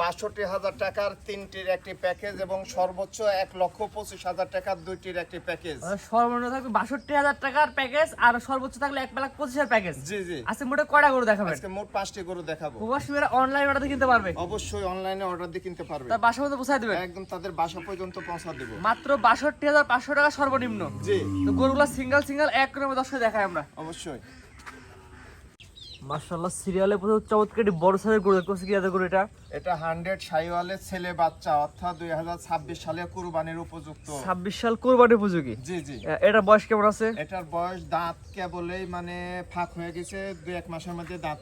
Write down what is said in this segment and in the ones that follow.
বাষট্টি হাজার টাকার তিনটির একটি প্যাকেজ এবং সর্বোচ্চ এক লক্ষ পঁচিশ হাজার টাকার দুইটির একটি প্যাকেজ। সর্বনিম্ন থাকবে বাষট্টি হাজার টাকার প্যাকেজ আর সর্বোচ্চ থাকলে এক লাখ পঁচিশের প্যাকেজ। জি জি। আজকে মোটে কয়টা গরু দেখাবেন? আজকে মোট পাঁচটি গরু দেখাবো। প্রবাসী অনলাইন অর্ডার কিনতে পারবে? অবশ্যই অনলাইনে অর্ডার দিয়ে কিনতে পারবে। তার বাসা মধ্যে পৌঁছায় দেবেন? একদম তাদের বাসা পর্যন্ত পৌঁছা দেবো। মাত্র বাষট্টি হাজার পাঁচশো টাকা সর্বনিম্ন। জি। তো গরুগুলো সিঙ্গেল সিঙ্গেল এক করে দশকে দেখাই আমরা। অবশ্যই। মার্শাল্লাহ সিরিয়ালে প্রথম চমৎকার একটি বড় সাইজের গরু দেখতে পাচ্ছি। কি গরু এটা? এটা হান্ড্রেড শাইওয়ালের ছেলে বাচ্চা অর্থাৎ দুই হাজার ছাব্বিশ সালে কুরবানির উপযুক্ত। ছাব্বিশ সাল কোরবানি উপযোগী? জি জি। এটা এটার বয়স কেমন আছে? এটার বয়স দাঁত কেবলেই মানে ফাঁক হয়ে গেছে দুই এক মাসের মধ্যে দাঁত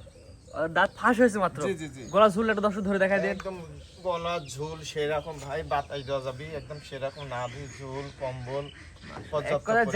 দাঁত ফাঁস হয়েছে মাত্র? গলা ঝুল একটা দর্শক ধরে দেখাই দেন। একদম গলা ঝুল সেরকম ভাই বাতাই দেওয়া যাবে একদম সেরকম নাভি ঝুল কম্বল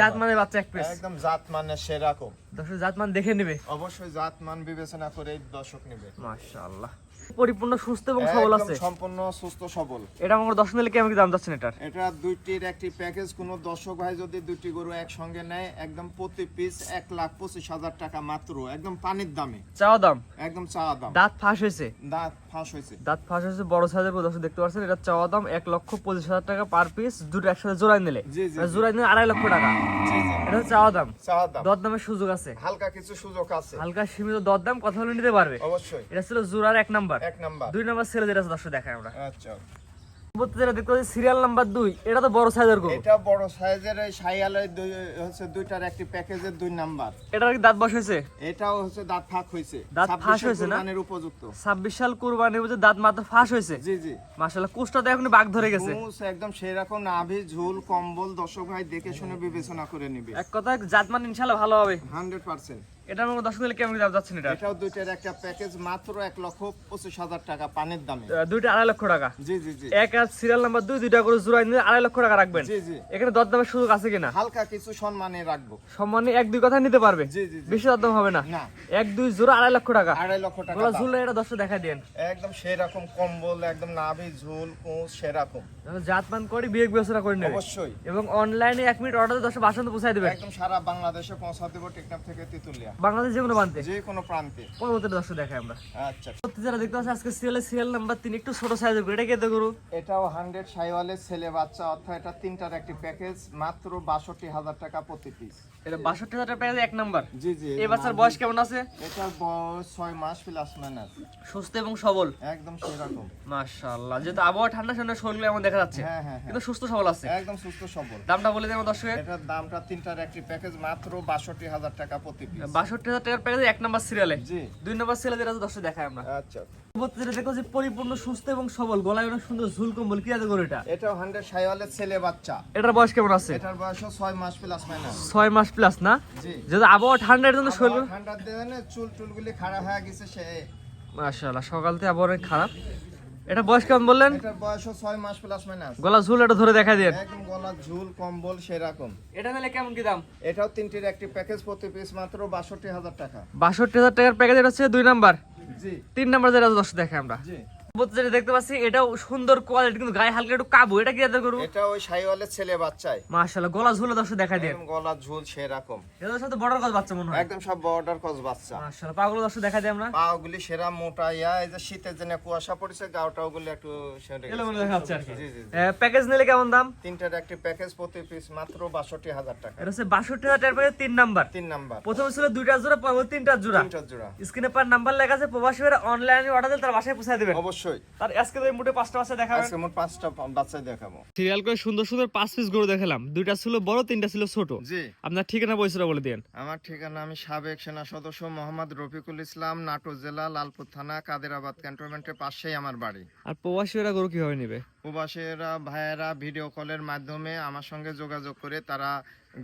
জাত মানে বাচ্চা এক একদম জাত মানে সেরকম। দর্শক জাত মান দেখে নেবে। অবশ্যই জাত মান বিবেচনা করে দর্শক নেবে। মাশাআল্লাহ। পরিপূর্ণ সুস্থ এবং সবল আছে। সম্পূর্ণ সুস্থ সবল। এটা আমার দশ নিলে কেমন দাম যাচ্ছেন এটার। এটা দুইটির একটি প্যাকেজ কোনো দর্শক ভাই যদি দুইটি গরু একসঙ্গে নেয় একদম প্রতি পিস এক লাখ পঁচিশ হাজার টাকা মাত্র একদম পানির দামে। চাওয়া দাম? একদম চাওয়া দাম। দাঁত ফাঁস হয়েছে? দাঁত ফাঁস হয়েছে। দাঁত ফাঁস হয়েছে বড় সাইজের দর্শক দেখতে পাচ্ছেন এটা চাওয়া দাম এক লক্ষ পঁচিশ হাজার টাকা পার পিস দুটো একসাথে জোড়াই নিলে। মানে জি। জোড়াই নিলে আড়াই লক্ষ টাকা। এটা চাওয়া দাম। চাওয়া দাম। দর দামের সুযোগ আছে। হালকা কিছু সুযোগ আছে। হালকা সীমিত দর দাম কথা হলে নিতে পারবে। অবশ্যই। এটা ছিল জোড়ার এক নাম্বার। নাম্বার? এক নাম্বার। দুই নাম্বার দর্শক আমরা। আচ্ছা। দাঁত ফাঁস হয়েছে এখন ধরে গেছে। একদম ঝুল কম্বল দর্শক ভাই দেখে শুনে বিবেচনা করে নিবে। এক কথায় জাত মানে ইনশাআল্লাহ ভালো হবে। 100% এটা আমার দশ দিলে কেমন দাম যাচ্ছে এটা? এটাও দুইটার একটা প্যাকেজ মাত্র এক লক্ষ পঁচিশ হাজার টাকা পানির দামে। দুইটা আড়াই লক্ষ টাকা। জি জি জি। এক আর সিরিয়াল নাম্বার দুই দুইটা করে জোড়া নিয়ে আড়াই লক্ষ টাকা রাখবেন। জি জি। এখানে দর দামের সুযোগ আছে কিনা? হালকা কিছু সম্মানে রাখব। সম্মানে এক দুই কথা নিতে পারবে? জি জি বেশি দর দাম হবে না। না। এক দুই জোড়া আড়াই লক্ষ টাকা। আড়াই লক্ষ টাকা বলা ঝুল এটা দশটা দেখা দেন একদম সেরকম কম্বল একদম নাভি ঝুল কোঁচ সেরকম। জাতমান করি বিয়ে বিবেচনা করে নেবে। অবশ্যই। এবং অনলাইনে এক মিনিট অর্ডার দশটা বাসন্ত পৌঁছায় দেবে। একদম সারা বাংলাদেশে পৌঁছা দেবো টেকনাফ থেকে তেতুলিয়া। বাংলাদেশ যে কোনো বানতে যে কোনো প্রান্তে। পরবর্তী দর্শক দেখাই আমরা। আচ্ছা। সত্যি যারা দেখতে পাচ্ছি আজকে সিরিয়ালের সিরিয়াল নাম্বার তিন একটু ছোট সাইজের এটা কেটে গরু? এটাও হান্ড্রেড সাইওয়ালের ছেলে বাচ্চা অর্থাৎ এটা তিনটার একটি প্যাকেজ মাত্র বাষট্টি হাজার টাকা প্রতি পিস এটা বাষট্টি হাজার টাকা পেয়ে এক নাম্বার জি জি এই বাচ্চার বয়স কেমন আছে? এটার বয়স ছয় মাস প্লাস মাইনাস সুস্থ এবং সবল। একদম সেরকম। মাশাআল্লাহ। যেহেতু আবহাওয়া ঠান্ডা ঠান্ডা শরীরে এমন দেখা যাচ্ছে। হ্যাঁ হ্যাঁ হ্যাঁ। কিন্তু সুস্থ সবল আছে। একদম সুস্থ সবল। দামটা বলে দেবো দর্শকের। এটার দামটা তিনটার একটি প্যাকেজ মাত্র বাষট্টি হাজার টাকা প্রতি পিস বাষট্টি হাজার টাকার প্যাকেজ এক নাম্বার সিরিয়ালে দুই নাম্বার সিরিয়ালে যেটা আছে দেখাই আমরা। আচ্ছা। যেটা দেখো যে পরিপূর্ণ সুস্থ এবং সবল। গলায় অনেক সুন্দর ঝুল কম্বল। কি আছে গরু এটা? এটাও হান্ড্রেড সাইওয়ালের ছেলে বাচ্চা। এটার বয়স কেমন আছে? এটার বয়স ছয় মাস প্লাস মাইনাস ছয় মাস প্লাস না? যেহেতু আবহাওয়া ঠান্ডার জন্য শরীর ঠান্ডার দিনে চুল টুলগুলি খারাপ হয়ে গেছে সে। মাশাআল্লাহ সকাল থেকে আবহাওয়া অনেক খারাপ। এটা বয়স কেমন বললেন? এটার বয়স ছয় মাস প্লাস মাইনাস গলা ঝুল এটা ধরে দেখা দেন একদম গলা ঝুল কম্বল সেরকম। এটা নিলে কেমন কি দাম? এটাও তিনটির একটি প্যাকেজ প্রতি পিস মাত্র বাষট্টি হাজার টাকা। বাষট্টি হাজার টাকার প্যাকেজ এটা হচ্ছে দুই নাম্বার। জি। তিন নাম্বার যেটা দশ দেখে আমরা। জি। যেটা দেখতে পাচ্ছি এটাও সুন্দর কোয়ালিটি কিন্তু গায়ে হালকা একটু কাবু। এটা কি জাতের গরু এটা ওই সাইওয়ালের ছেলে বাচ্চাই মাশাআল্লাহ গলা ঝুলে দশ দেখা দেন। গলা ঝুল সেরকম। এটার সাথে বড় কাজ বাচ্চা মনে হয়। একদম সব বর্ডার কস বাচ্চা। মাশাআল্লাহ পাগুলো দশ দেখা দেয় আমরা। পাগুলি সেরা মোটা ইয়া এই যে শীতের জন্য কুয়াশা পড়েছে গাওটাও গুলি একটু সেরে এলো মনে দেখা আর কি। প্যাকেজ নিলে কেমন দাম? তিনটার একটি প্যাকেজ প্রতি পিস মাত্র বাষট্টি হাজার টাকা। এটা হচ্ছে বাষট্টি হাজার টাকার প্যাকেজ তিন নাম্বার। তিন নাম্বার। প্রথমে ছিল দুইটা জোড়া পরবর্তী তিনটা জোড়া। তিনটা জোড়া। স্ক্রিনে পার নাম্বার লেখা আছে প্রবাসী অনলাইনে অর্ডার দিলে তার বাসায় পৌঁছায় দেবেন। অবশ্যই। তার আজকে তো মোটে পাঁচটা বাচ্চা দেখাবো আজকে মোট পাঁচটা বাচ্চা দেখাবো। সিরিয়াল করে সুন্দর সুন্দর পাঁচ পিস গরু দেখালাম। দুইটা ছিল বড় তিনটা ছিল ছোট। জি। আপনার ঠিকানা বইসরা বলে দেন আমার ঠিকানা আমি সাবেক সেনা সদস্য মোহাম্মদ রফিকুল ইসলাম নাটোর জেলা লালপুর থানা কাদেরাবাদ ক্যান্টনমেন্টের পাশেই আমার বাড়ি। আর প্রবাসীরা গরু কীভাবে নেবে? প্রবাসীরা ভাইয়েরা ভিডিও কলের মাধ্যমে আমার সঙ্গে যোগাযোগ করে তারা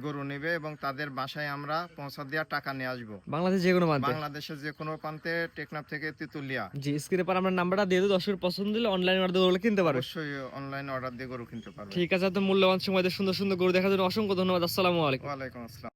গরু নেবে এবং তাদের বাসায় আমরা পৌঁছা দেওয়ার টাকা নিয়ে আসব। বাংলাদেশ যে কোনো বাংলাদেশের যে কোনো প্রান্তে টেকনাফ থেকে তিতুলিয়া। জি স্ক্রিনে পর আমরা নাম্বারটা দিয়ে দিই দর্শকের পছন্দ দিলে অনলাইন অর্ডার করলে কিনতে পারবে। অবশ্যই অনলাইন অর্ডার দিয়ে গরু কিনতে পারবে। ঠিক আছে তো মূল্যবান সময় সুন্দর সুন্দর গরু দেখার জন্য অসংখ্য ধন্যবাদ আসসালামু আলাইকুম। ওয়ালাইকুম আসসালাম।